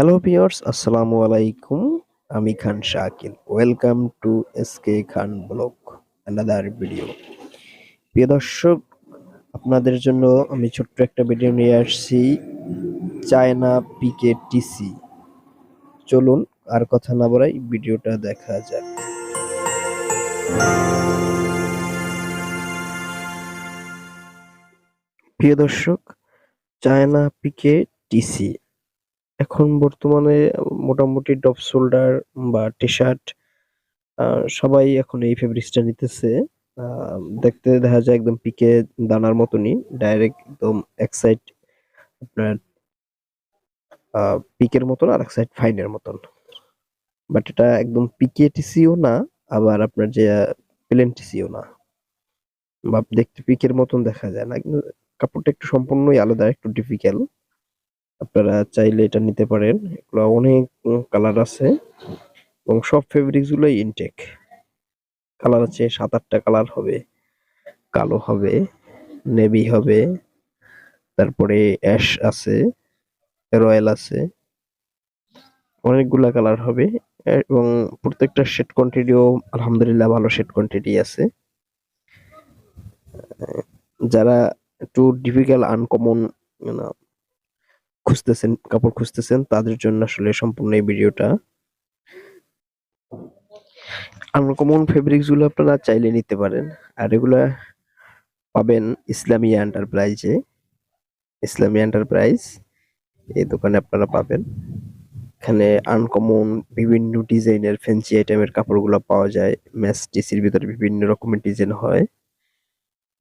Hello viewers আসসালামু আলাইকুম আমি Khan Shakil. Welcome to S K Khan blog another video প্রিয় দর্শক, আপনাদের জন্য আমি ছোট্ট একটা ভিডিও নিয়ে আসছি চায়না পিকে টিসি চলুন আর কথা না বলাই ভিডিওটা দেখা যাক। প্রিয় দর্শক চায়না পিকে টিসি এখন বর্তমানে মোটামুটি ডপ শোল্ডার বা টি শার্ট সবাই এখন এই ফেব্রিক্সটা নিতেছে। দেখতে দেখা যায় একদম পিকে দানার মতনই ডাইরেক্ট একদম এক সাইড আপনার পিকের মতন আর এক সাইড ফাইনের মতন। বাট এটা একদম পিকে টিসিও না, আবার আপনার যে প্লেন টিসিও না। বা দেখতে পিকের মতন দেখা যায় না। কাপড়টা একটু সম্পূর্ণই আলাদা, একটু ডিফিকাল্ট আপনারা চাইলে এটা নিতে পারেন। এগুলো অনেক কালার আছে এবং সব ফেব্রিক্স গুলোই ইনটেক কালার আছে সাত আটটা কালার হবে, কালো হবে নেভি হবে, তারপরে অ্যাশ আছে রয়্যাল আছে। অনেকগুলা কালার হবে এবং প্রত্যেকটা শেড কোয়ান্টিটিও আলহামদুলিল্লাহ ভালো শেড কোয়ান্টিটি আছে। যারা একটু ডিফিকাল্ট আনকমন খুঁজতেছেন, কাপড় খুঁজতেছেন, তাদের জন্য আসলে সম্পূর্ণ এই ভিডিওটা। আনকমন ফেব্রিক্সগুলো আপনারা চাইলে নিতে পারেন। আর এগুলা পাবেন ইসলামী এন্টারপ্রাইজে ইসলামী এন্টারপ্রাইজ এই দোকানে আপনারা পাবেন। এখানে আনকমন বিভিন্ন ডিজাইনের ফ্যান্সি আইটেমের কাপড়গুলো পাওয়া যায়। ম্যাচ টিসির ভিতরে বিভিন্ন রকমের ডিজাইন হয়।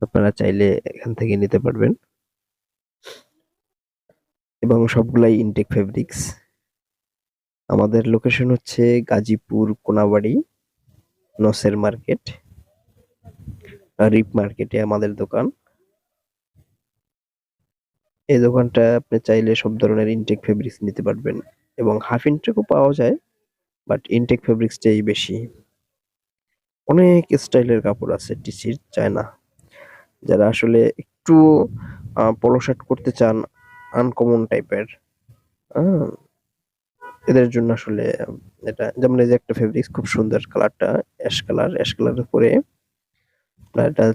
আপনারা চাইলে এখান থেকে নিতে পারবেন। এবং সবগুলাই ইনটেক ফেব্রিক্স আমাদের লোকেশন হচ্ছে গাজীপুর কোনাবাড়ি, নসের মার্কেট রিপ মার্কেটে আমাদের দোকান। এই দোকানটা আপনি চাইলে সব ধরনের ইনটেক ফেব্রিক্স নিতে পারবেন এবং হাফ ইনটেকও পাওয়া যায় বাট ইনটেক ফেব্রিক্সটাই বেশি। অনেক স্টাইলের কাপড় আছে টিসির চায়না। যারা আসলে একটু পলো শার্ট করতে চান আনকমন টাইপের এদের জন্য আসলে এটা, যেমন এই যে একটা ফেব্রিক্স খুব সুন্দর কালারটা অ্যাশ কালার অ্যাশ কালারের উপরে, আপনার এটা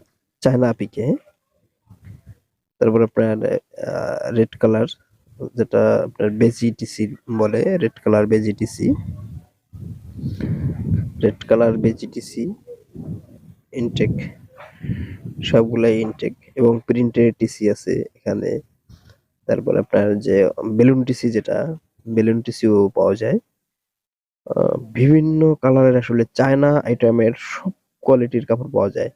চায়না পিকে, তারপরে আপনার রেড কালার যেটা আপনার বেজি টিসি বলে red colour beige TC red colour beige TC intact সবগুলাই ইনটেক এবং প্রিন্টের টিসি আছে এখানে। তারপর আপনার যে বেলুন টিসি যেটা, বেলুন টিসিও পাওয়া যায়। বিভিন্ন কালারের আসলে চায়না আইটেমের সব কোয়ালিটির কাপড় পাওয়া যায়।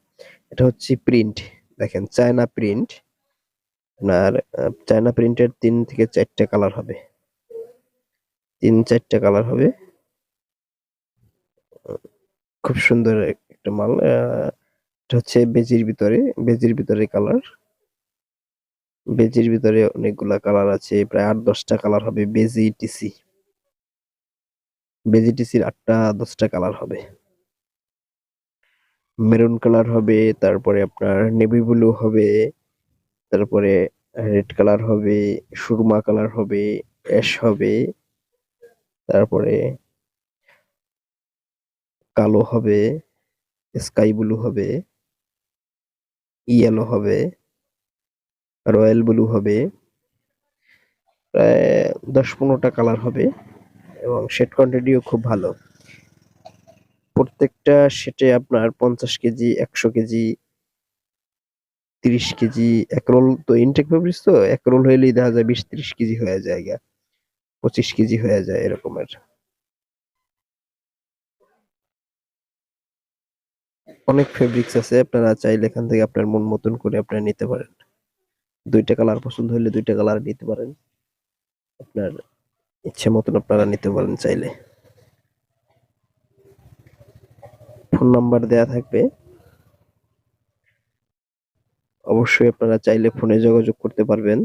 এটা হচ্ছে প্রিন্ট, দেখেন চায়না প্রিন্ট। আপনার চায়না প্রিন্টের তিন থেকে চারটে কালার হবে। তিন চারটে কালার হবে। খুব সুন্দর একটা মাল এটা হচ্ছে বেজির ভিতরে বেজির ভিতরে কালার। বেজির ভিতরে অনেকগুলা কালার আছে, প্রায় আট দশটা কালার হবে বেজি টিসি। বেজি টিসির আটটা দশটা কালার হবে। মেরুন কালার হবে, তারপরে আপনার নেভি ব্লু হবে, তারপরে রেড কালার হবে, সুরমা কালার হবে অ্যাশ হবে, তারপরে কালো হবে স্কাই ব্লু হবে ইয়েলো হবে। রয়্যাল ব্লু হবে। প্রায় দশ পনেরোটা কালার হবে এবং শেড কোয়ান্টিটিও খুব ভালো। প্রত্যেকটা সেটে আপনার পঞ্চাশ কেজি, একশো কেজি, তিরিশ কেজি, এক রোল তো ইনটেক ফেব্রিক্স তো, এক রোল হইলেই দেখা যায় বিশ ত্রিশ কেজি হয়ে যায় গা, পঁচিশ কেজি হয়ে যায় এরকমের। অনেক ফেব্রিক্স আছে, আপনারা চাইলে এখান থেকে আপনার মন মতন করে আপনারা নিতে পারেন। দুইটা কালার পছন্দ হলে দুইটা কালার নিতে পারেন। আপনার ইচ্ছে মতন আপনারা নিতে পারেন চাইলে। ফোন নাম্বার দেয়া থাকবে। অবশ্যই আপনারা চাইলে ফোনে যোগাযোগ করতে পারবেন।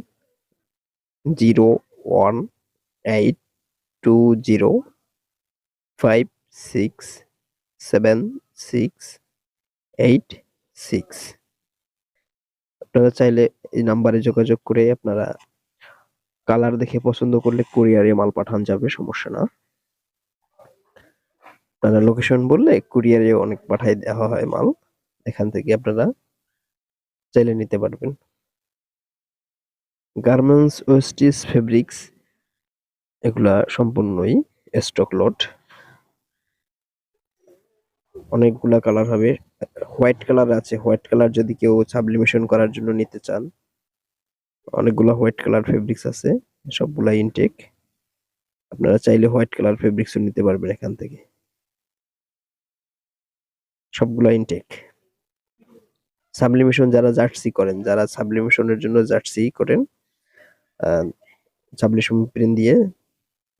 Zero one eight two zero five six seven six eight six. আপনারা চাইলে এই নাম্বারে যোগাযোগ করে আপনারা কালার দেখে পছন্দ করলে কুরিয়ারে মাল পাঠান যাবে, সমস্যা না। আপনারা লোকেশন বললে কুরিয়ারে অনেক পাঠাই দেওয়া হয় মাল। এখান থেকে আপনারা চাইলে নিতে পারবেন। গার্মেন্টস ওয়েস্টিস ফেব্রিক্স এগুলা সম্পূর্ণই স্টক লট অনেকগুলা কালার হবে। হোয়াইট কালার আছে। হোয়াইট কালার যদি কেউ সাবলিমেশন করার জন্য নিতে চান অনেকগুলা হোয়াইট কালার ফেব্রিক্স আছে সবগুলা ইনটেক আপনারা চাইলে হোয়াইট কালার ফেব্রিক্সও নিতে পারবেন এখান থেকে। সবগুলা ইনটেক সাবলিমেশন যারা জার্সি করেন, যারা সাবলিমেশনের জন্য জার্সি করেন সাবলিমেশন প্রিন্ট দিয়ে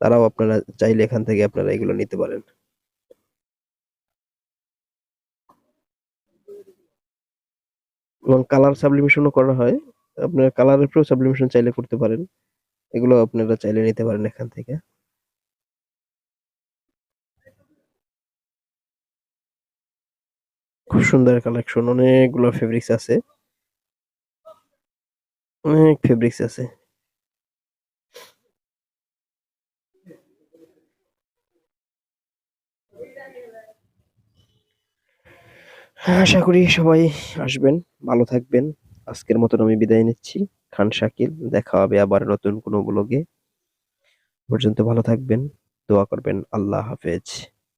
তারাও আপনারা চাইলে এখান থেকে আপনারা এগুলো নিতে পারেন। এবং কালার সাবলিমেশনও করা হয়। আপনার কালারের উপরেও সাবলিমেশন চাইলে করতে পারেন। এগুলো আপনারা চাইলে নিতে পারেন এখান থেকে। খুব সুন্দর কালেকশন অনেকগুলো ফেব্রিক্স আছে। অনেক ফেব্রিক্স আছে। আশা করি সবাই আসবেন, ভালো থাকবেন। আজকের মতন আমি বিদায় নিচ্ছি। খান শাকিল, দেখা হবে আবার নতুন কোনো ব্লগে পর্যন্ত ভালো থাকবেন, দোয়া করবেন, আল্লাহ হাফেজ।